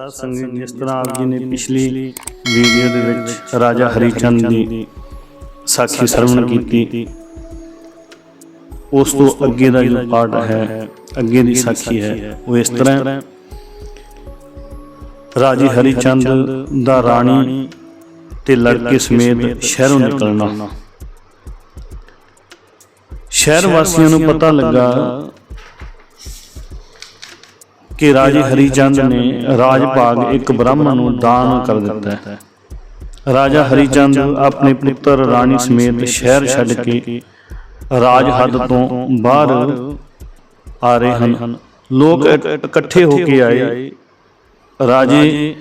ਸਾਧ ਸੰਗਤ ਜਿਸ ਤਰ੍ਹਾਂ ਆਪ ਜੀ ਨੇ ਪਿਛਲੀ ਵੀਡੀਓ ਦੇ ਵਿੱਚ ਰਾਜਾ ਹਰੀਚੰਦ ਦੀ ਸਾਖੀ ਸਰਵਣ ਕੀਤੀ। ਉਸ ਤੋਂ ਅੱਗੇ ਦਾ ਜੋ ਪਾਰਟ ਹੈ ਅੱਗੇ ਦੀ ਸਾਖੀ ਹੈ ਉਹ ਇਸ ਤਰ੍ਹਾਂ। ਰਾਜੇ ਹਰੀਚੰਦ ਦਾ ਰਾਣੀ ਤੇ ਲੜਕੇ ਸਮੇਤ ਸ਼ਹਿਰੋਂ ਨਿਕਲਣਾ। ਸ਼ਹਿਰ ਵਾਸੀਆਂ ਨੂੰ ਪਤਾ ਲੱਗਾ ਕਿ ਰਾਜੇ ਹਰੀਚੰਦ ਨੇ ਰਾਜ ਭਾਗ ਇੱਕ ਬ੍ਰਾਹਮਣ ਨੂੰ ਦਾਨ ਕਰ ਦਿੱਤਾ ਹੈ। ਰਾਜਾ ਹਰੀਚੰਦ ਆਪਣੇ ਪੁੱਤਰ ਰਾਣੀ ਸਮੇਤ ਸ਼ਹਿਰ ਛੱਡ ਕੇ ਰਾਜ ਹੱਦ ਤੋਂ ਬਾਹਰ ਆ ਰਹੇ ਹਨ। ਲੋਕ ਇਕ- ਇਕੱਠੇ ਹੋ ਕੇ ਆਏ। ਰਾਜੇ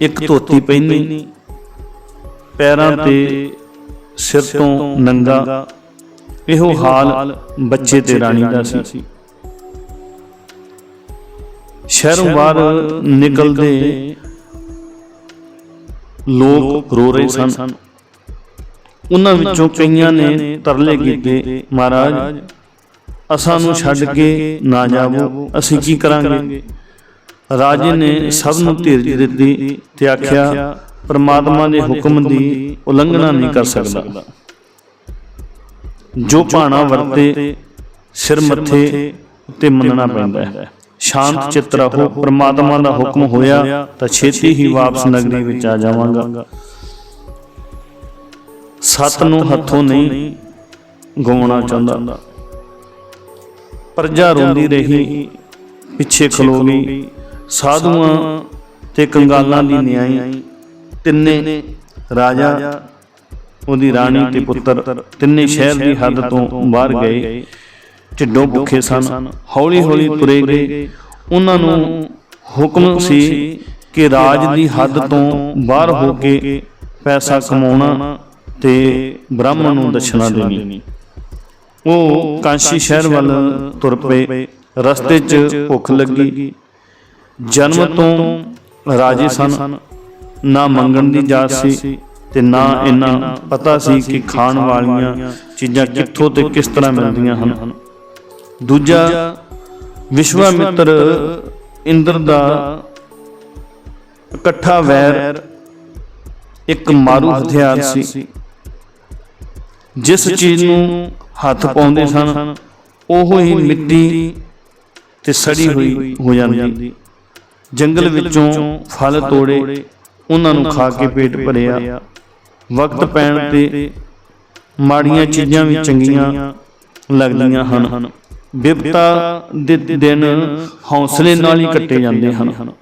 ਇੱਕ ਧੋਤੀ ਪਹਿਨੀ ਪੈਰਾਂ ਤੇ ਸਿਰ ਤੋਂ ਨੰਗਾ। ਇਹੋ ਹਾਲ ਬੱਚੇ ਤੇ ਰਾਣੀ ਦਾ ਸੀ। ਸ਼ਹਿਰੋਂ ਬਾਹਰ ਨਿਕਲਦੇ ਲੋਕ ਰੋ ਰਹੇ ਸਨ। ਉਹਨਾਂ ਵਿੱਚੋਂ ਕਈਆਂ ਨੇ ਤਰਲੇ ਕੀਤੇ ਮਹਾਰਾਜ ਅਸਾਂ ਨੂੰ ਛੱਡ ਕੇ ਨਾ ਜਾਵੋ। ਅਸੀਂ ਕੀ ਕਰਾਂਗੇ? ਰਾਜੇ ਨੇ ਸਭ ਨੂੰ ਧੀਰਜ ਦਿੱਤੀ ਤੇ ਆਖਿਆ ਪਰਮਾਤਮਾ ਦੇ ਹੁਕਮ ਦੀ ਉਲੰਘਣਾ ਨਹੀਂ ਕਰ ਸਕਦਾ। ਜੋ ਭਾਣਾ ਵਰਤੇ ਸਿਰ ਮੱਥੇ ਉੱਤੇ ਮੰਨਣਾ ਪੈਂਦਾ ਹੈ। ਸ਼ਾਂਤ ਚਿੱਤ ਰਹੋ ਪਰਮਾਤਮਾ ਦਾ ਹੁਕਮ ਹੋਇਆ ਤਾਂ ਛੇਤੀ ਹੀ ਵਾਪਸ ਨਗਰੀ ਵਿੱਚ ਆ ਜਾਵਾਂਗਾ। ਸਤ ਨੂੰ ਹੱਥੋਂ ਨਹੀਂ ਗਵਾਉਣਾ ਚਾਹੁੰਦਾ। ਪ੍ਰਜਾ ਰੋਂਦੀ ਰਹੀ ਪਿੱਛੇ ਖਲੋ ਗਈ। ਸਾਧੂਆਂ ਤੇ ਕੰਗਾਲਾਂ ਦੀ ਨਿਆਈ। ਤਿੰਨੇ ਰਾਜਾ ਉਹਦੀ ਰਾਣੀ ਤੇ ਪੁੱਤਰ। ਤਿੰਨੇ ਸ਼ਹਿਰ ਦੀ ਹੱਦ ਤੋਂ ਬਾਹਰ ਗਏ। ਢਿੱਡੋਂ ਭੁੱਖੇ ਸਨ ਹੌਲੀ ਹੌਲੀ ਤੁਰੇ ਗਏ। ਉਹਨਾਂ ਨੂੰ ਹੁਕਮ ਸੀ ਕਿ ਰਾਜ ਦੀ ਹੱਦ ਤੋਂ ਬਾਹਰ ਹੋ ਕੇ ਪੈਸਾ ਕਮਾਉਣਾ ਤੇ ਬ੍ਰਾਹਮਣ ਨੂੰ ਦਸ਼ਨਾ ਦੇਣੀ। ਉਹ ਕਾਂਸ਼ੀ ਸ਼ਹਿਰ ਵੱਲ ਤੁਰ ਪਏ। ਰਸਤੇ 'ਚ ਭੁੱਖ ਲੱਗੀ। ਜਨਮ ਤੋਂ ਰਾਜੇ ਸਨ। ਨਾ ਮੰਗਣ ਦੀ ਜਾਤ ਸੀ ਤੇ ਨਾ ਇਹਨਾਂ ਪਤਾ ਸੀ ਕਿ ਖਾਣ ਵਾਲੀਆਂ ਚੀਜ਼ਾਂ ਕਿੱਥੋਂ ਤੇ ਕਿਸ ਤਰ੍ਹਾਂ ਮਿਲਦੀਆਂ ਹਨ। ਦੂਜਾ ਵਿਸ਼ਵਾਮਿੱਤਰ ਇੰਦਰ ਦਾ ਇਕੱਠਾ ਵੈਰ ਇੱਕ ਮਾਰੂ ਹਥਿਆਰ ਸੀ ਜਿਸ ਚੀਜ਼ ਨੂੰ ਹੱਥ ਪਾਉਂਦੇ ਸਨ ਉਹ ਹੀ ਮਿੱਟੀ ਤੇ ਸੜੀ ਹੋਈ ਹੋ ਜਾਂਦੀ। ਜੰਗਲ ਵਿੱਚੋਂ ਫਲ ਤੋੜੇ ਉਹਨਾਂ ਨੂੰ ਖਾ ਕੇ ਪੇਟ ਭਰਿਆ। ਵਕਤ ਪੈਣ ਤੇ ਮਾੜੀਆਂ ਚੀਜ਼ਾਂ ਵੀ ਚੰਗੀਆਂ ਲੱਗਦੀਆਂ ਹਨ। ਬਿਪਤਾ ਦੇ ਦਿਨ ਹੌਸਲੇ ਨਾਲ ਹੀ ਕੱਟੇ ਜਾਂਦੇ ਹਨ।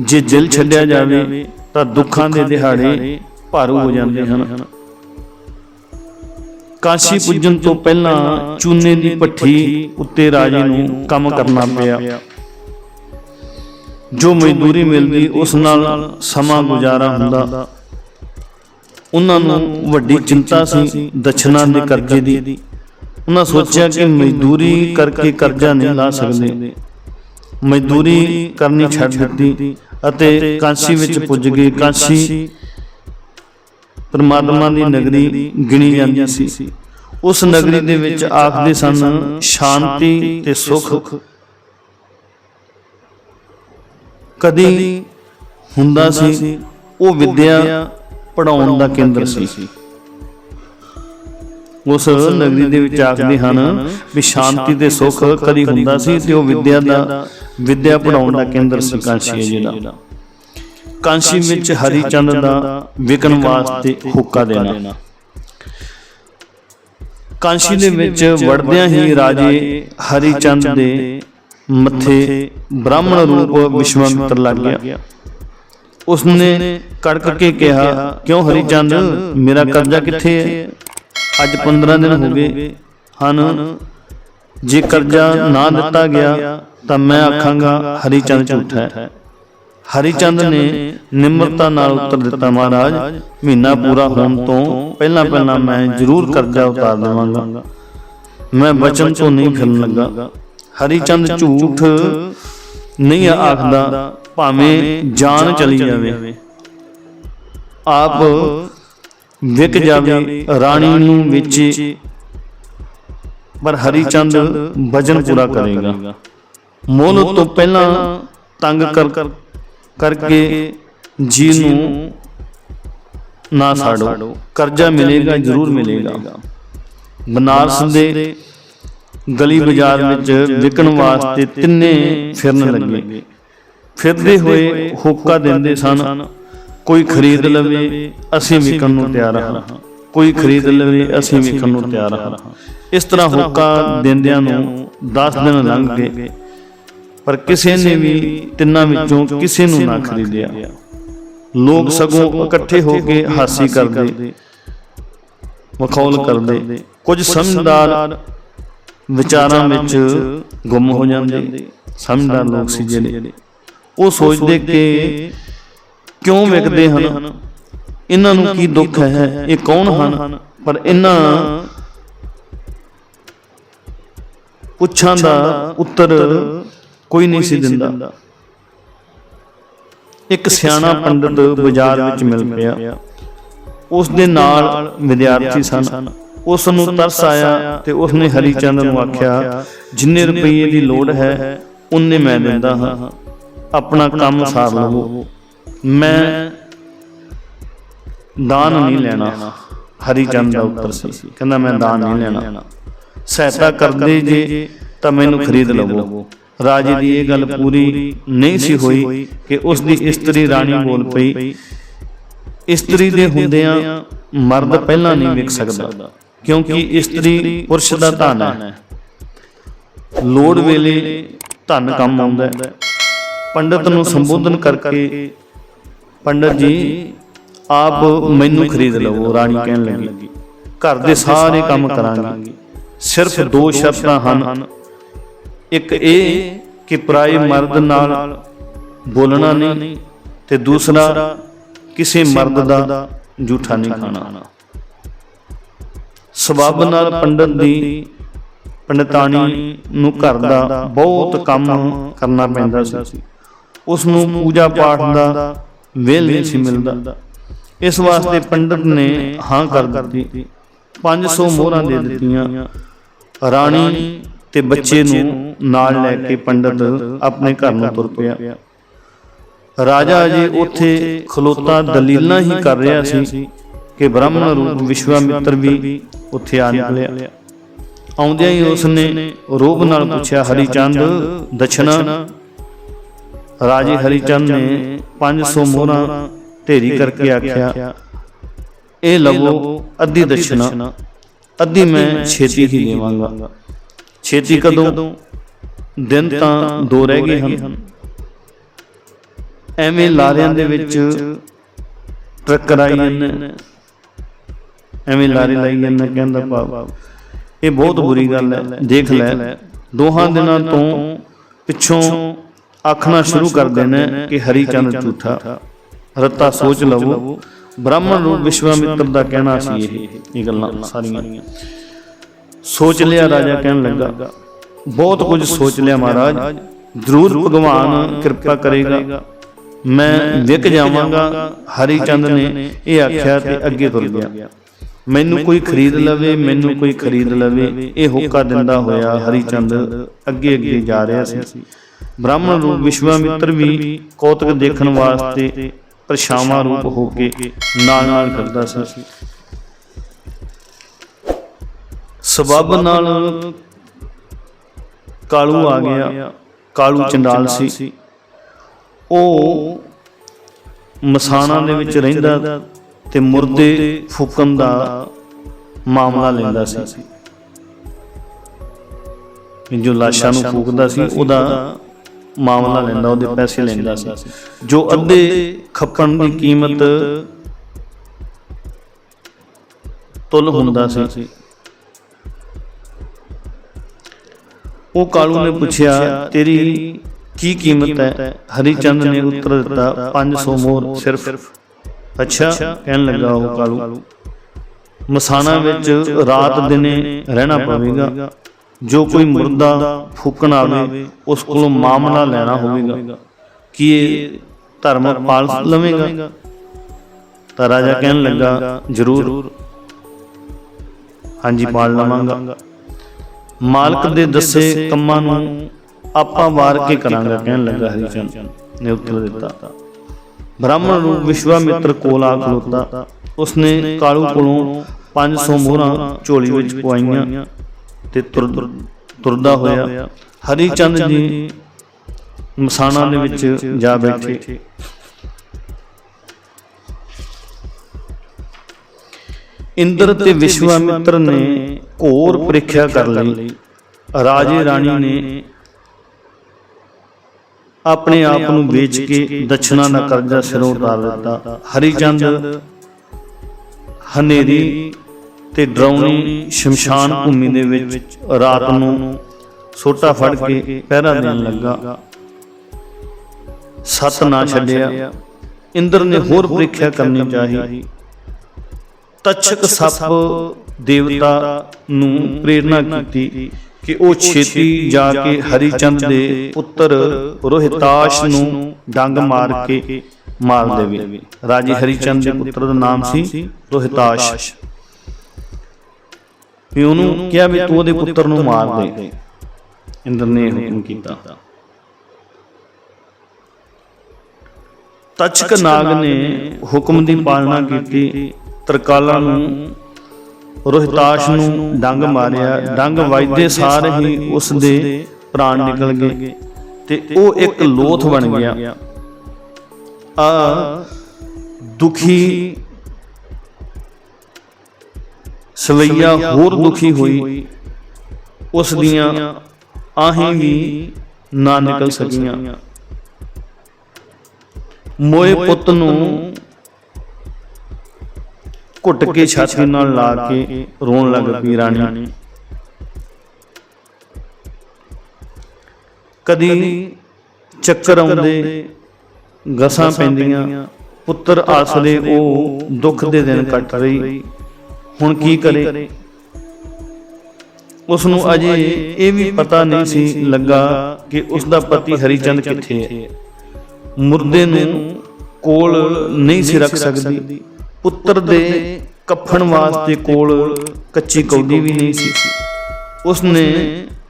ਜੇ ਦਿਲ ਛੱਡਿਆ ਜਾਵੇ ਤਾਂ ਦੁੱਖਾਂ ਦੇ ਦਿਹਾੜੇ ਭਾਰੂ ਹੋ ਜਾਂਦੇ ਹਨ। ਕਾਸ਼ੀ ਪੁੱਜਣ ਤੋਂ ਪਹਿਲਾਂ ਚੂਨੇ ਦੀ ਪੱਠੀ ਉੱਤੇ ਰਾਜੇ ਨੂੰ ਕੰਮ ਕਰਨਾ ਪਿਆ। ਜੋ ਮਜ਼ਦੂਰੀ ਮਿਲਦੀ ਉਸ ਨਾਲ ਸਮਾਂ ਗੁਜ਼ਾਰਾ ਹੁੰਦਾ। ਉਹਨਾਂ ਨੂੰ ਵੱਡੀ ਚਿੰਤਾ ਸੀ ਦਛਨਾ ਦੇ। ਕਰਜ਼ੇ ਦੀ। ਉਹਨਾਂ ਸੋਚਿਆ ਕਿ ਮਜ਼ਦੂਰੀ ਕਰਕੇ ਕਰਜ਼ਾ ਨਹੀਂ ਲਾ ਸਕਦੇ। ਮਜ਼ਦੂਰੀ ਕਰਨੀ ਛੱਡ ਦਿੱਤੀ ਅਤੇ ਕਾਂਸੀ ਵਿੱਚ ਪੁੱਜ ਗਏ ਕਾਂਸੀ ਪਰਮਾਤਮਾ ਦੀ ਨਗਰੀ ਗਿਣੀ ਜਾਂਦੀ ਸੀ। ਉਸ ਨਗਰੀ ਦੇ ਵਿੱਚ ਆਖਦੇ ਸਨ ਸ਼ਾਂਤੀ ਤੇ ਸੁਖ। ਕਦੀ ਹੁੰਦਾ ਸੀ ਉਹ ਵਿਦਿਆ ਪੜਾਉਣ ਦਾ ਕੇਂਦਰ ਸੀ। ਉਸ ਨਗਰੀ ਦੇ ਵਿੱਚ ਆਖਦੇ ਹਨ ਵੀ ਸ਼ਾਂਤੀ ਤੇ ਸੁਖ ਕਦੀ ਹੁੰਦਾ ਸੀ ਤੇ ਉਹ ਵਿਦਿਆ ਦਾ ਵਿਦਿਆ ਪੜਾਉਣ ਦਾ ਕੇਂਦਰ ਸੀ ਕਾਂਸ਼ੀ ਹੈ ਜਿਹੜਾ ਕਾਂਸ਼ੀ ਵਿੱਚ ਹਰੀ ਚੰਦ ਦਾ ਵਿਕਣ ਵਾਸਤੇ ਹੁੱਕਾ ਦੇਣਾ। ਕਾਂਸ਼ੀ ਦੇ ਵਿੱਚ ਵੜਦਿਆਂ ਹੀ ਰਾਜੇ ਹਰੀ ਚੰਦ ਦੇ ਮੱਥੇ ਬ੍ਰਾਹਮਣ ਰੂਪ ਵਿਸ਼ਵਾਮਿਤਰ ਲੱਗ ਗਿਆ। ਉਸਨੇ ਕੜਕ ਕੇ ਕਿਹਾ ਕਿਉਂ ਹਰੀ ਚੰਦ? ਮੇਰਾ ਕਰਜ਼ਾ ਕਿੱਥੇ ਹੈ? ਅੱਜ 15 ਦਿਨ ਹੋ ਗਏ। ਹਨ, ਜੇ ਕਰਜ਼ਾ ਨਾ ਦਿੱਤਾ ਗਿਆ, ਤਾਂ ਮੈਂ ਆਖਾਂਗਾ, ਹਰੀ ਚੰਦ ਝੂਠਾ ਹੈ। ਹਰੀ ਚੰਦ ਨੇ ਨਿਮਰਤਾ ਨਾਲ ਉੱਤਰ ਦਿੱਤਾ, ਮਹਾਰਾਜ, ਮਹੀਨਾ ਪੂਰਾ ਹੋਣ ਤੋਂ ਪਹਿਲਾਂ ਪਹਿਲਾਂ ਮੈਂ ਜ਼ਰੂਰ ਕਰਜ਼ਾ ਉਤਾਰ ਦੇਵਾਂਗਾ। ਮੈਂ ਬਚਨ ਤੋਂ ਨਹੀਂ ਫਿਰਨ ਲੱਗਾ। ਹਰੀ ਚੰਦ ਝੂਠ ਨਹੀਂ ਆਖਦਾ, ਭਾਵੇਂ ਜਾਨ ਚਲੀ ਜਾਵੇ। ਆਪ ਵਿਕ ਜਾਵੇ ਰਾਣੀ ਨੂੰ ਵੇਚੇ ਪਰ ਹਰੀ ਚੰਦ ਵਜਨ ਪੂਰਾ ਕਰੇਗਾ। ਮੁੱਲ ਤੋਂ ਪਹਿਲਾਂ ਤੰਗ ਕਰ ਕਰਕੇ ਜੀ ਨੂੰ ਨਾ ਸਾੜੋ। ਕਰਜ਼ਾ ਮਿਲੇਗਾ ਜ਼ਰੂਰ ਮਿਲੇਗਾ। ਬਨਾਰਸ ਦੇ ਗਲੀ ਬਾਜ਼ਾਰ ਵਿੱਚ ਵਿਕਣ ਵਾਸਤੇ ਤਿੰਨੇ ਫਿਰਨ ਲੱਗੇ। ਫਿਰਦੇ ਹੋਏ ਹੋਕਾ ਦਿੰਦੇ ਸਨ। ਕੋਈ ਖਰੀਦ ਲਵੇ, ਅਸੀਂ ਵਿਕਣ ਨੂੰ ਤਿਆਰ ਹਾਂ। ਕੋਈ ਖਰੀਦ ਲਵੇ, ਅਸੀਂ ਵਿਕਣ ਨੂੰ ਤਿਆਰ ਹਾਂ। ਇਸ ਤਰ੍ਹਾਂ ਹੋਕਾ ਦਿੰਦਿਆਂ ਨੂੰ 10 ਦਿਨ ਲੰਘ ਗਏ। ਪਰ ਕਿਸੇ ਨੇ ਵੀ ਤਿੰਨਾਂ ਵਿੱਚੋਂ ਕਿਸੇ ਨੂੰ ਨਾ ਖਰੀਦਿਆ। ਲੋਕ ਸਗੋਂ ਇਕੱਠੇ ਹੋ ਕੇ ਹਾਸੀ ਕਰਦੇ, ਮਖੌਲ ਕਰਦੇ। ਕੁਝ ਸਮਝਦਾਰ ਵਿਚਾਰਾਂ ਵਿੱਚ ਗੁੰਮ ਹੋ ਜਾਂਦੇ। ਸਮਝਦਾਰ ਲੋਕ ਸੀ ਜਿਹੜੇ। ਉਹ ਸੋਚਦੇ ਕਿ ਕਿਉਂ ਵਿਕਦੇ ਹਨ? ਇਹਨਾਂ ਨੂੰ ਕੀ ਦੁੱਖ ਹੈ? ਇਹ ਕੌਣ ਹਨ? ਪਰ ਇਹਨਾਂ ਪੁੱਛਾਂ ਦਾ ਉੱਤਰ ਕੋਈ ਨਹੀਂ ਸੀ ਦਿੰਦਾ। ਇੱਕ ਸਿਆਣਾ ਪੰਡਤ ਬਾਜ਼ਾਰ ਵਿੱਚ ਮਿਲ ਪਿਆ। ਉਸ ਦੇ ਨਾਲ ਵਿਦਿਆਰਥੀ ਸਨ। ਉਸ ਨੂੰ ਤਰਸ ਆਇਆ ਤੇ ਉਸ ਨੇ ਹਰੀ ਚੰਦ ਨੂੰ ਆਖਿਆ ਜਿੰਨੇ ਰੁਪਏ ਦੀ ਲੋੜ ਹੈ ਉਨੇ ਮੈਂ ਦਿੰਦਾ ਹਾਂ। ਆਪਣਾ ਕੰਮ ਸਾਰ ਲਵੋ। ਮੈਂ ਦਾਨ ਨਹੀਂ ਲੈਣਾ। ਹਰੀ ਚੰਦ ਦਾ ਉੱਤਰ ਸੀ। ਕਹਿੰਦਾ ਮੈਂ ਦਾਨ ਨਹੀਂ ਲੈਣਾ। ਸਹਾਇਤਾ ਕਰਦੇ ਜੇ ਤਾਂ ਮੈਨੂੰ ਖਰੀਦ ਲਵੋ। ਰਾਜੇ ਦੀ ਇਹ ਗੱਲ ਪੂਰੀ ਨਹੀਂ ਸੀ ਹੋਈ ਕਿ ਉਸ ਦੀ ਇਸਤਰੀ ਰਾਣੀ ਬੋਲ ਪਈ। ਇਸਤਰੀ ਦੇ ਹੁੰਦਿਆਂ ਮਰਦ ਪਹਿਲਾਂ ਨਹੀਂ ਵਿਕ ਸਕਦਾ। ਕਿਉਂਕਿ ਇਸਤਰੀ ਪੁਰਸ਼ ਦਾ ਧਨ ਹੈ। ਲੋੜ ਵੇਲੇ ਧਨ ਕੰਮ ਆਉਂਦਾ ਹੈ। ਪੰਡਤ ਨੂੰ ਸੰਬੋਧਨ ਕਰਕੇ ਪੰਡਤ ਜੀ ਆਪ ਮੈਨੂੰ ਖਰੀਦ ਲਵੋ ਰਾਣੀ ਕਹਿਣ ਲੱਗੀ। ਘਰ ਦੇ ਸਾਰੇ ਕੰਮ ਕਰਾਂਗੀ। ਸਿਰਫ ਦੋ ਸ਼ਰਤਾਂ ਹਨ। ਇੱਕ ਇਹ ਕਿ ਪਰਾਏ ਮਰਦ ਨਾਲ ਬੋਲਣਾ ਨਹੀਂ ਤੇ ਦੂਸਰਾ ਕਿਸੇ ਮਰਦ ਦਾ ਝੂਠਾ ਨਹੀਂ ਖਾਣਾ। ਸਬਬ ਨਾਲ ਪੰਡਤ ਦੀ ਪੰਡਤਾਣੀ ਨੂੰ ਘਰ ਦਾ ਬਹੁਤ ਕੰਮ ਕਰਨਾ ਪੈਂਦਾ ਸੀ। ਉਸ ਨੂੰ ਪੂਜਾ ਪਾਠ ਦਾ ਵੇਲ ਨਹੀਂ ਸੀ ਮਿਲਦਾ। ਇਸ ਵਾਸਤੇ ਪੰਡਤ ਨੇ ਹਾਂ ਕਰ ਦਿੱਤੀ। 500 ਮੋਹਰਾਂ ਦੇ ਦਿੱਤੀਆਂ। ਰਾਣੀ ਤੇ ਬੱਚੇ ਨੂੰ ਨਾਲ ਲੈ ਕੇ ਪੰਡਤ ਆਪਣੇ ਘਰ ਨੂੰ ਤੁਰ ਪਿਆ। ਰਾਜਾ ਜੀ ਉੱਥੇ ਖਲੋਤਾ ਦਲੀਲਾਂ ਹੀ ਕਰ ਰਿਹਾ ਸੀ ਕਿ ਬ੍ਰਾਹਮਣ ਰੂਪ ਵਿਸ਼ਵਾਮਿੱਤਰ ਵੀ ਉੱਥੇ ਆ ਨਿਕਲਿਆ। ਆਉਂਦਿਆਂ ਹੀ ਉਸਨੇ ਰੋਬ ਨਾਲ ਪੁੱਛਿਆ ਹਰੀ ਚੰਦ ਦਛਨਾ ਰਾਜੇ ਹਰੀ ਚੰਦ ਨੇ 500 ਮੋਹਰਾਂ ਢੇਰੀ ਕਰਕੇ ਆਖਿਆ ਇਹ ਲਵੋ ਅੱਧੀ ਦਛਨਾ ਅੱਧੀ ਮੈਂ ਛੇਤੀ ਹੀ ਦੇਵਾਂਗਾ। ਛੇਤੀ ਕਦੋਂ? ਦਿਨ ਤਾਂ ਦੋ ਰਹਿ ਗਏ ਹਨ। ਐਵੇਂ ਲਾਰਿਆਂ ਦੇ ਵਿੱਚ ਟਰੱਕ ਆਈ ਜਾਂਦੇ ਐਵੇਂ ਲਾਰੇ ਲਾਈ ਜਾਂਦੇ ਕਹਿੰਦਾ ਭਾਵ। ਇਹ ਬਹੁਤ ਬੁਰੀ ਗੱਲ ਹੈ। ਦੇਖ ਲੈ। ਦੋਹਾਂ ਦਿਨਾਂ ਤੋਂ ਪਿੱਛੋਂ ਆਖਣਾ ਸ਼ੁਰੂ ਕਰ ਦੇਣਾ ਕਿ ਹਰੀ ਚੰਦ ਝੂਠਾ। ਰੱਤਾ ਸੋਚ ਲਵੋ। ਬ੍ਰਾਹਮਣ ਰੂਪ ਵਿਸ਼ਵਾਮਿੱਤਰ ਦਾ ਕਹਿਣਾ ਸੀ ਇਹ। ਇਹ ਗੱਲਾਂ ਸਾਰੀਆਂ। ਸੋਚ ਲਿਆ ਰਾਜਾ ਕਹਿਣ ਲੱਗਾ। ਬਹੁਤ ਕੁਝ ਸੋਚ ਲਿਆ ਮਹਾਰਾਜ। ਜ਼ਰੂਰ ਭਗਵਾਨ ਕਿਰਪਾ ਕਰੇਗਾ। ਮੈਂ ਵਿਕ ਜਾਵਾਂਗਾ। ਹਰੀ ਚੰਦ ਨੇ ਇਹ ਆਖਿਆ ਤੇ ਅੱਗੇ ਤੁਰ ਗਿਆ। ਮੈਨੂੰ ਕੋਈ ਖਰੀਦ ਲਵੇ ਮੈਨੂੰ ਕੋਈ ਖਰੀਦ ਲਵੇ। ਇਹ ਹੋਕਾ ਦਿੰਦਾ ਹੋਇਆ ਹਰੀ ਚੰਦ। ਅੱਗੇ ਅੱਗੇ ਜਾ ਰਿਹਾ ਸੀ। ਬ੍ਰਾਹਮਣ ਰੂਪ ਵਿਸ਼ਵਾਮਿੱਤਰ ਵੀ ਕੌਤਕ ਦੇਖਣ ਵਾਸਤੇ ਪਰਛਾਵਾਂ ਰੂਪ ਹੋ ਕੇ ਨਾਲ ਨਾਲ ਫਿਰਦਾ ਸੀ। ਸਬਬ ਨਾਲ ਕਾਲੂ ਆ ਗਿਆ ਕਾਲੂ ਚੰਡਾਲ ਸੀ। ਉਹ ਮਸਾਣਾ ਦੇ ਵਿੱਚ ਰਹਿੰਦਾ ਤੇ ਮੁਰਦੇ ਫੂਕਣ ਦਾ ਮਾਮਲਾ ਲੈਂਦਾ ਸੀ। ਜੋ ਲਾਸ਼ਾਂ ਨੂੰ ਫੂਕਦਾ ਸੀ ਉਹਦਾ ਮਾਮਲਾ ਲੈਂਦਾ ਉਹਦੇ ਪੈਸੇ ਲੈਂਦਾ ਸੀ। ਜੋ ਅੱਧੇ ਖੱਪਣ ਦੀ ਕੀਮਤ ਤੁਲ ਹੁੰਦਾ ਸੀ। ਉਹ ਕਾਲੂ ਨੇ ਪੁੱਛਿਆ ਤੇਰੀ ਕੀ ਕੀਮਤ ਹੈ? ਹਰੀ ਚੰਦ ਨੇ ਉੱਤਰ ਦਿੱਤਾ 500 ਮੋਹਰ ਸਿਰਫ। ਅੱਛਾ ਕਹਿਣ ਲੱਗਾ ਉਹ ਕਾਲੂ। ਮਸਾਣਾ ਵਿੱਚ ਰਾਤ ਦਿਨੇ ਰਹਿਣਾ ਪਵੇਗਾ। ਜੋ ਕੋਈ ਮੁਰਦਾ ਫੂਕਣ ਆਵੇ ਉਸ ਕੋਲੋਂ ਮਾਮਲਾ ਲੈਣਾ ਹੋਵੇਗਾ। ਕੀ ਇਹ ਧਰਮ ਪਾਲ ਲਵੇਗਾ? ਤਾਂ ਰਾਜਾ ਕਹਿਣ ਲੱਗਾ ਜ਼ਰੂਰ। ਹਾਂਜੀ ਪਾਲ ਲਵਾਂਗਾ। ਮਾਲਕ ਦੇ ਦੱਸੇ ਕੰਮਾਂ ਨੂੰ ਆਪਾਂ ਵਾਰ ਕੇ ਕਰਾਂਗਾ ਕਹਿਣ ਲੱਗਾ ਹਰੀਚੰਦ। ਨੇ ਉੱਤਰ ਦਿੱਤਾ। ਬ੍ਰਾਹਮਣ ਨੂੰ ਵਿਸ਼ਵਾਮਿੱਤਰ ਕੋਲ ਆ ਖਲੋਤਾ। ਉਸਨੇ ਕਾਲੂ ਕੋਲੋਂ 500 ਮੋਹਰਾਂ ਝੋਲੀ ਵਿੱਚ ਪਵਾਈਆਂ। ਤੇ ਤੁਰ ਤੁਰਦਾ ਹੋਇਆ। ਹਰੀਚੰਦ ਜੀ ਮਸਾਣਾ ਦੇ ਵਿੱਚ ਜਾ ਬੈਠੇ। ਇੰਦਰ ਤੇ ਵਿਸ਼ਵਾਮਿੱਤਰ ਨੇ ਘੋਰ ਪ੍ਰੀਖਿਆ ਕਰ ਲਈ। ਰਾਜੇ ਰਾਣੀ ਨੇ ਆਪਣੇ ਆਪ ਨੂੰ ਵੇਚ ਕੇ ਦਛਣਾ ਦਾ ਕਰਜ਼ਾ ਸਿਰੋਂ ਉਤਾਰ ਦਿੱਤਾ। ਹਰੀਚੰਦ ਹਨੇਰੀ ਤੇ ਡਰਾਉਣੀ ਸ਼ਮਸ਼ਾਨ ਭੂਮੀ ਦੇ ਵਿੱਚ ਰਾਤ ਨੂੰ ਸੋਟਾ ਫੜ ਕੇ ਪਹਿਰਾ ਦੇਣ ਲੱਗਾ। ਸਤ ਨਾ ਛੱਡਿਆ। ਇੰਦਰ ਨੇ ਹੋਰ ਪ੍ਰੀਖਿਆ ਕਰਨੀ ਚਾਹੀ। ਤਛਕ ਸੱਪ ਦੇਵਤਾ ਨੂੰ ਪ੍ਰੇਰਣਾ ਕੀਤੀ ਕਿ ਉਹ ਛੇਤੀ ਜਾ ਕੇ ਹਰੀਚੰਦ ਦੇ ਪੁੱਤਰ ਰੋਹਿਤਾਸ਼ ਨੂੰ ਡੰਗ ਮਾਰ ਕੇ ਮਾਰ ਦੇਵੇ। ਰਾਜੇ ਹਰੀਚੰਦ ਦੇ ਪੁੱਤਰ ਦਾ ਨਾਮ ਸੀ ਰੋਹਿਤਾਸ਼। ਵੀ ਉਹਨੂੰ ਕਿਹਾ ਵੀ ਤੂੰ ਉਹਦੇ ਪੁੱਤਰ ਨੂੰ ਮਾਰ ਦੇ। ਇੰਦਰ ਨੇ ਹੁਕਮ ਕੀਤਾ। ਤਚਕ ਨਾਗ ਨੇ ਹੁਕਮ ਦੀ ਪਾਲਣਾ ਕੀਤੀ। ਤਰਕਾਲਾ ਨੂੰ ਰੋਹਿਤਾਸ਼ ਨੂੰ ਡੰਗ ਮਾਰਿਆ। ਡੰਗ ਵੱਜਦੇ ਸਾਰ ਹੀ ਉਸ ਦੇ ਪ੍ਰਾਣ ਨਿਕਲ ਗਏ। ਤੇ ਉਹ ਇੱਕ ਲੋਥ ਬਣ ਗਿਆ। ਆ ਦੁਖੀ ਸਵਈਆ ਹੋਰ ਦੁਖੀ ਹੋਈ ਉਸ ਦੀਆਂ ਆਹੀਂ ਵੀ ਨਾ ਨਿਕਲ ਸਕੀਆਂ। ਮੋਏ ਪੁੱਤ ਨੂੰ ਘੁੱਟ ਕੇ ਛਾਤੀ ਨਾਲ ਲਾ ਕੇ ਰੋਣ ਲੱਗ ਪਈ ਰਾਣੀ। ਕਦੀ ਚੱਕਰ ਆਉਂਦੇ ਗਸਾਂ ਪੈਂਦੀਆਂ ਪੁੱਤਰ ਆਸਰੇ ਉਹ ਦੁੱਖ ਦੇ ਦਿਨ ਕੱਟ ਰਹੀ। ਹੁਣ ਕੀ ਕਰੇ? ਉਸ ਨੂੰ ਅਜੇ ਇਹ ਵੀ ਪਤਾ ਨਹੀਂ ਸੀ ਲੱਗਾ ਕਿ ਉਸ ਦਾ ਪਤੀ ਹਰੀਚੰਦ ਕਿੱਥੇ ਹੈ। ਮੁਰਦੇ ਨੂੰ ਕੋਲ ਨਹੀਂ ਸੀ ਰੱਖ ਸਕਦੀ। ਪੁੱਤਰ ਦੇ ਕਫਨ ਵਾਸਤੇ ਕੋਲ ਕੱਚੀ ਕੌਡੀ ਵੀ ਨਹੀਂ ਸੀ। ਉਸ ਨੇ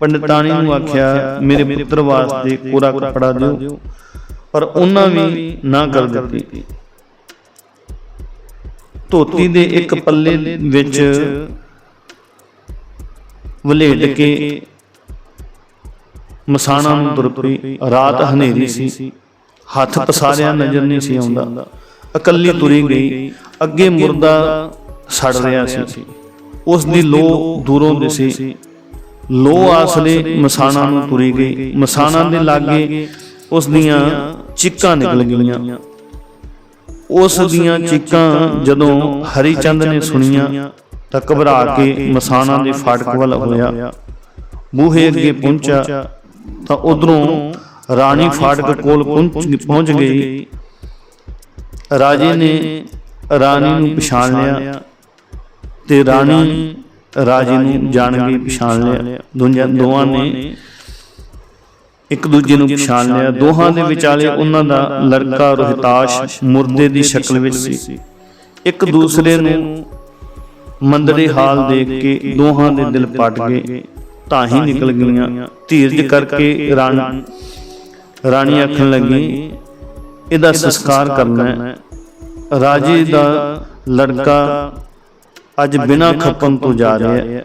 ਪੰਡਤਾਣੀ ਨੂੰ ਆਖਿਆ ਮੇਰੇ ਪੁੱਤਰ ਵਾਸਤੇ ਕੋਰਾ ਕਪੜਾ ਦਿਓ। ਪਰ ਉਹਨਾਂ ਵੀ ਨਾ ਕਰ ਦਿੱਤੀ। ਧੋਤੀ ਦੇ ਇੱਕ ਪੱਲੇ ਵਿੱਚ ਵਲੇਟ ਕੇ ਮਸਾਣਾ ਨੂੰ ਤੁਰ ਪਈ ਰਾਤ ਹਨੇਰੀ ਸੀ। ਹੱਥ ਪਸਾਰਿਆ, ਨਜ਼ਰ ਨਹੀਂ ਸੀ ਆਉਂਦਾ। ਇਕੱਲੀ ਤੁਰੀ ਗਈ। ਅੱਗੇ ਮੁਰਦਾ ਸੜ ਰਿਹਾ ਸੀ। ਉਸ ਦੀ ਲੋ ਦੂਰੋਂ ਦਿਸੀ ਲੋ ਆਸਲੇ ਮਸਾਣਾ ਨੂੰ ਤੁਰੀ ਗਈ। ਮਸਾਣਾ ਦੇ ਲਾਗੇ ਉਸ ਦੀਆਂ ਚੀਕਾਂ ਨਿਕਲ ਗਈਆਂ। ਉਸ ਦੀਆਂ ਚੀਕਾਂ ਜਦੋਂ ਹਰੀਚੰਦ ਨੇ ਸੁਣੀਆਂ ਤਾਂ ਘਬਰਾ ਕੇ ਮਸਾਣਾ ਦੇ ਫਾਟਕ ਵੱਲ ਹੋਇਆ। ਬੂਹੇ ਅੱਗੇ ਪਹੁੰਚਾ ਤਾਂ ਉਧਰੋਂ ਰਾਣੀ ਫਾਟਕ ਕੋਲ ਪਹੁੰਚ ਪਹੁੰਚ ਗਈ। ਰਾਜੇ ਨੇ ਰਾਣੀ ਨੂੰ ਪਛਾਣ ਲਿਆ ਤੇ ਰਾਣੀ ਰਾਜੇ ਨੂੰ ਜਾਣ ਕੇ ਪਛਾਣ ਲਿਆ। ਦੋਵਾਂ ਨੇ ਇੱਕ ਦੂਜੇ ਨੂੰ ਪਛਾਣ ਲਿਆ ਦੋਹਾਂ ਦੇ ਵਿਚਾਲੇ ਉਹਨਾਂ ਦਾ ਲੜਕਾ ਰੋਹਿਤਾਸ਼ ਮੁਰਦੇ ਦੀ ਸ਼ਕਲ ਵਿੱਚ ਸੀ। ਇੱਕ ਦੂਸਰੇ ਨੂੰ ਮੰਦੜੇ ਹਾਲ ਦੇਖ ਕੇ ਦੋਹਾਂ ਦੇ ਦਿਲ ਪਟ ਗਏ। ਤਾਂ ਹੀ ਨਿਕਲ ਗਈਆਂ ਧੀਰਜ ਕਰਕੇ ਰਾਣੀ ਰਾਣੀ ਆਖਣ ਲੱਗੀ ਇਹਦਾ ਸੰਸਕਾਰ ਕਰਨਾ ਹੈ। ਰਾਜੇ ਦਾ ਲੜਕਾ ਅੱਜ ਬਿਨਾਂ ਖੱਪਣ ਤੋਂ ਜਾ ਰਿਹਾ ਹੈ।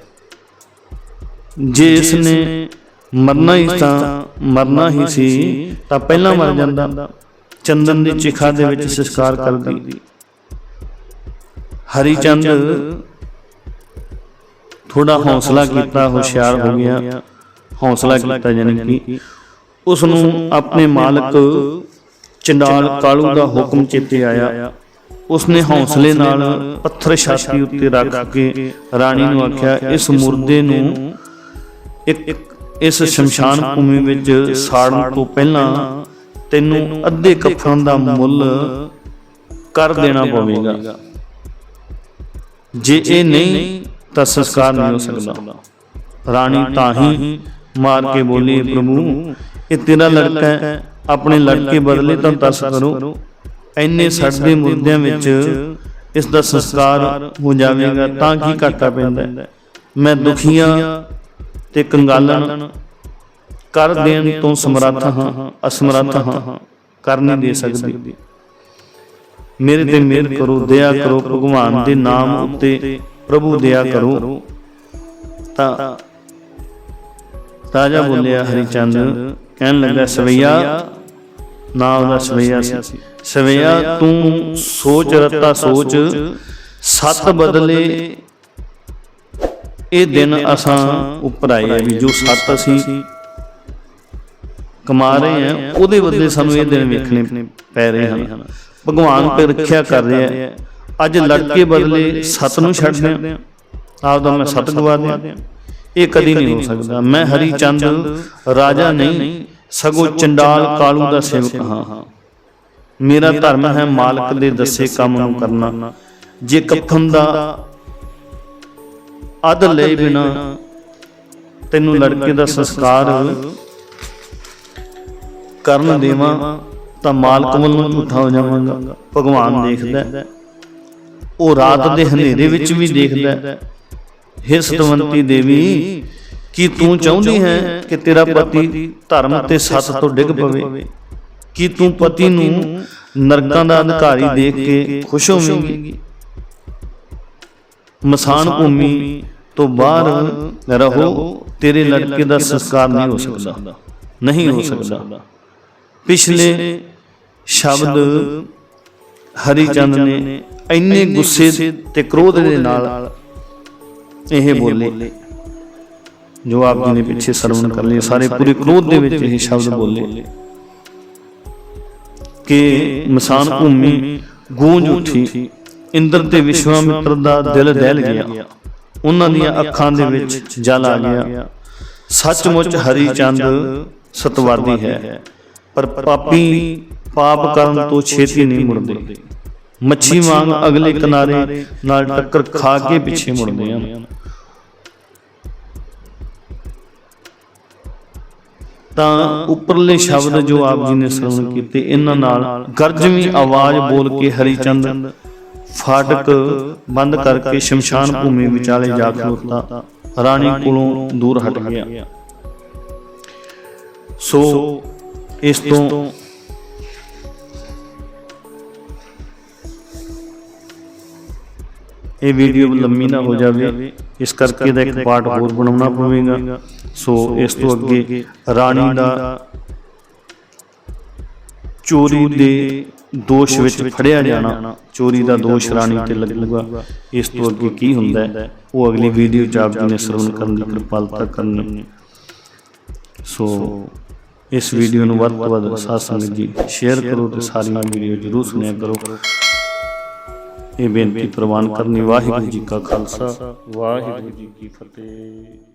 ਜੇ ਇਸ ਨੇ ਮਰਨਾ ਹੀ ਤਾਂ ਮਰਨਾ ਹੀ ਸੀ ਤਾਂ ਪਹਿਲਾਂ ਮਰ ਜਾਂਦਾ। ਚੰਦਨ ਦੀ ਚਿਖਾ ਦੇ ਵਿੱਚ ਸੰਸਕਾਰ ਕਰਦੀ। ਹਰੀਚੰਦ ਥੋੜਾ ਹੌਸਲਾ ਕੀਤਾ ਹੁਸ਼ਿਆਰ ਹੋ ਗਿਆ। ਹੌਸਲਾ ਕੀਤਾ ਜਾਨੀ ਕਿ ਉਸ ਨੂੰ ਆਪਣੇ ਮਾਲਕ ਚੰਡਾਲ ਕਾਲੂ ਦਾ ਹੁਕਮ ਚੇਤੇ ਆਇਆ। ਉਸਨੇ ਹੌਸਲੇ ਨਾਲ ਪੱਥਰ ਛਾਤੀ ਉੱਤੇ ਰੱਖ ਕੇ ਰਾਣੀ ਨੂੰ ਆਖਿਆ ਇਸ ਮੁਰਦੇ ਨੂੰ ਇੱਕ ਇਸ ਸ਼ਮਸ਼ਾਨ ਭੂਮੀ ਵਿੱਚ ਸਾੜਨ ਤੋਂ ਪਹਿਲਾਂ ਤੈਨੂੰ ਅੱਧੇ ਕਫਨ ਦਾ ਮੁੱਲ ਕਰ ਦੇਣਾ ਪਵੇਗਾ। ਜੇ ਇਹ ਨਹੀਂ ਤਾਂ ਸੰਸਕਾਰ ਨਹੀਂ ਹੋ ਸਕਦਾ। ਰਾਣੀ ਤਾਂ ਹੀ ਮਾਰ ਕੇ ਬੋਲੀ ਪ੍ਰਭੂ ਇਹ ਤੇਰਾ ਲੜਕਾ ਹੈ ਆਪਣੇ ਲੜਕੇ ਬਦਲੇ ਤਾਂ ਦੱਸ ਕਰੋ। ਐਨੇ ਸੜਦੇ ਮੁਰਦਿਆਂ ਵਿੱਚ ਇਸ ਦਾ ਸੰਸਕਾਰ ਹੋ ਜਾਵੇਗਾ ਤਾਂ ਕੀ ਘਾਟਾ ਪੈਂਦਾ? ਮੈਂ ਦੁਖੀਆਂ ਤੇ ਕੰਗਾਲਣ ਕਰ ਦੇਣ ਤੋਂ ਸਮਰੱਥ ਹਾਂ ਅਸਮਰੱਥ ਹਾਂ ਕਰ ਨਹੀਂ ਦੇ ਸਕਦੀ। ਮੇਰੇ ਤੇ ਮਿਹਰ ਕਰੋ ਦਇਆ ਕਰੋ ਭਗਵਾਨ ਦੇ ਨਾਮ ਉੱਤੇ ਪ੍ਰਭੂ ਦਇਆ ਕਰੋ। ਤਾਂ ਰਾਜਾ ਬੋਲਿਆ ਹਰੀਚੰਦ ਕਹਿਣ ਲੱਗਾ ਸਵਈਆ ਨਾ ਉਹਦਾ ਸਵਈਆ ਸੀ। ਸਵਈਆ ਤੂੰ ਸੋਚ ਰਤਾ ਸੋਚ ਸਤ ਬਦਲੇ ਇਹ ਦਿਨ ਅਸਾਂ ਉੱਪਰ ਆਏ ਆ ਵੀ ਜੋ ਸਤ ਅਸੀਂ ਕਮਾ ਰਹੇ ਆ ਉਹਦੇ ਬਦਲੇ ਸਾਨੂੰ ਇਹ ਦਿਨ ਵੇਖਣੇ ਪੈ ਰਹੇ ਹਨ। ਭਗਵਾਨ ਤੇ ਰੱਖਿਆ ਕਰ ਰਿਹਾ ਹੈ ਅੱਜ ਲੜਕੇ ਬਦਲੇ ਸਤ ਨੂੰ ਛੱਡਦੇ ਆ ਆਪਦਾ ਮੈਂ ਸਤ ਗਵਾ ਦਿਆਂ। ਇਹ ਕਦੀ ਨਹੀਂ ਹੋ ਸਕਦਾ। ਮੈਂ ਹਰੀ ਚੰਦ ਰਾਜਾ ਨਹੀਂ, ਸਗੋਂ ਚੰਡਾਲ ਕਾਲੂ ਦਾ ਸੇਵਕ ਹਾਂ। ਮੇਰਾ ਧਰਮ ਹੈ ਮਾਲਕ ਦੇ ਦੱਸੇ ਕੰਮ ਨੂੰ ਕਰਨਾ। ਜੇ ਕਫਨ ਦਾ ਅਦ ਲਏ ਬਿਨਾ ਤੈਨੂੰ ਲੜਕੇ ਦਾ ਸੰਸਕਾਰ ਕਰਨ ਦੇਵਾਂ ਤਾਂ ਮਾਲਕ ਵੱਲੋਂ ਝੂਠਾ ਹੋ ਜਾਵਾਂਗਾ। ਭਗਵਾਨ ਦੇਖਦਾ। ਉਹ ਰਾਤ ਦੇ ਹਨੇਰੇ ਵਿੱਚ ਵੀ ਦੇਖਦਾ ਹੈ। ਸਤਵੰਤੀ ਦੇਵੀ ਕੀ ਤੂੰ ਚਾਹੁੰਦੀ ਹੈ ਕਿ ਤੇਰਾ ਪਤੀ ਧਰਮ ਤੇ ਸੱਚ ਤੋਂ ਡਿੱਗ ਪਵੇ। ਕੀ ਤੂੰ ਪਤੀ ਨੂੰ ਨਰਕਾਂ ਦਾ ਅਧਿਕਾਰੀ ਦੇਖ ਕੇ ਖੁਸ਼ ਹੋਵੇਂਗੀ। ਮਸਾਨ ਭੂਮੀ ਤੋਂ ਬਾਹਰ ਰਹੋ ਤੇਰੇ ਲੜਕੇ ਦਾ ਸੰਸਕਾਰ ਨਹੀਂ ਹੋ ਸਕਦਾ। ਨਹੀਂ ਹੋ ਸਕਦਾ। ਪਿਛਲੇ ਸ਼ਬਦ ਹਰੀ ਚੰਦ ਨੇ ਇੰਨੇ ਗੁੱਸੇ ਤੇ ਕ੍ਰੋਧ ਦੇ ਨਾਲ ਇਹ ਬੋਲੇ। ਜੋ ਆਪ ਜੀ ਨੇ ਪਿੱਛੇ ਸਰਵਣ ਕਰ ਲਈ ਸਾਰੇ ਪੂਰੇ ਕ੍ਰੋਧ ਦੇ ਵਿੱਚ ਇਹ ਸ਼ਬਦ ਬੋਲੇ। ਕਿ ਮਸਾਨ ਭੂਮੀ ਗੂੰਜ ਉੱਠੀ। ਇੰਦਰ ਤੇ ਵਿਸ਼ਵਾਮਿਤਰ ਦਾ ਦਿਲ ਦਹਿਲ ਗਿਆ। ਉਹਨਾਂ ਦੀਆਂ ਅੱਖਾਂ ਦੇ ਵਿੱਚ ਜਲ ਆ ਗਿਆ। ਸੱਚਮੁੱਚ ਹਰੀ ਚੰਦ ਸਤਵਾਦੀ ਹੈ। ਪਰ ਪਾਪੀ ਪਾਪ ਕਰਨ ਤੋਂ ਛੇਤੀ ਨਹੀਂ ਮੁੜਦੇ। ਮੱਛੀ ਵਾਂਗ ਅਗਲੇ ਕਿਨਾਰੇ ਨਾਲ ਟੱਕਰ ਖਾ ਕੇ ਪਿੱਛੇ ਮੁੜਦੇ ਹਨ। ਤਾਂ ਉੱਪਰਲੇ ਸ਼ਬਦ ਜੋ ਆਪ ਜੀ ਨੇ ਸਰਵਣ ਕੀਤੇ ਇਹਨਾਂ ਨਾਲ ਗਰਜਵੀਂ ਆਵਾਜ਼ ਬੋਲ ਕੇ ਹਰੀਚੰਦ ਫਾਟਕ ਬੰਦ ਕਰਕੇ ਸ਼ਮਸ਼ਾਨ ਭੂਮੀ ਵਿਚਾਲੇ ਜਾ ਖਲੋਤਾ ਰਾਣੀ ਕੋਲੋਂ ਦੂਰ ਹਟ ਗਿਆ। ਸੋ ਇਸ ਤੋਂ ਇਹ ਵੀਡੀਓ ਲੰਮੀ ਨਾ ਹੋ ਜਾਵੇ। ਇਸ ਕਰਕੇ ਦਾ ਇੱਕ ਪਾਰਟ ਹੋਰ ਬਣਾਉਣਾ ਪਵੇਗਾ। ਸੋ ਇਸ ਤੋਂ ਅੱਗੇ ਰਾਣੀ ਦਾ ਚੋਰੀ ਦੇ ਦੋਸ਼ ਵਿੱਚ ਫੜਿਆ ਜਾਣਾ ਚੋਰੀ ਦਾ ਦੋਸ਼ ਰਾਣੀ ਤੇ ਲੱਗੂਗਾ। ਇਸ ਤੋਂ ਅੱਗੇ ਕੀ ਹੁੰਦਾ ਹੈ? ਉਹ ਅਗਲੀ ਵੀਡੀਓ ਚ ਆਪ ਜੀ ਨੇ ਸਰਵਣ ਕਰਨ ਦੀ ਕਿਰਪਾਲਤਾ ਕਰਨੀ। ਸੋ ਇਸ ਵੀਡੀਓ ਨੂੰ ਵੱਧ ਤੋਂ ਵੱਧ ਸਾਥ ਸੰਗਤ ਜੀ ਸ਼ੇਅਰ ਕਰੋ ਤੇ ਸਾਰੀਆਂ ਵੀਡੀਓ ਜਰੂਰ ਸੁਣਿਆ ਕਰੋ। ਇਹ ਬੇਨਤੀ ਪ੍ਰਵਾਨ ਕਰਨੀ ਵਾਹਿਗੁਰੂ ਜੀ ਕਾ ਖਾਲਸਾ ਵਾਹਿਗੁਰੂ ਜੀ ਕੀ ਫਤਿਹ।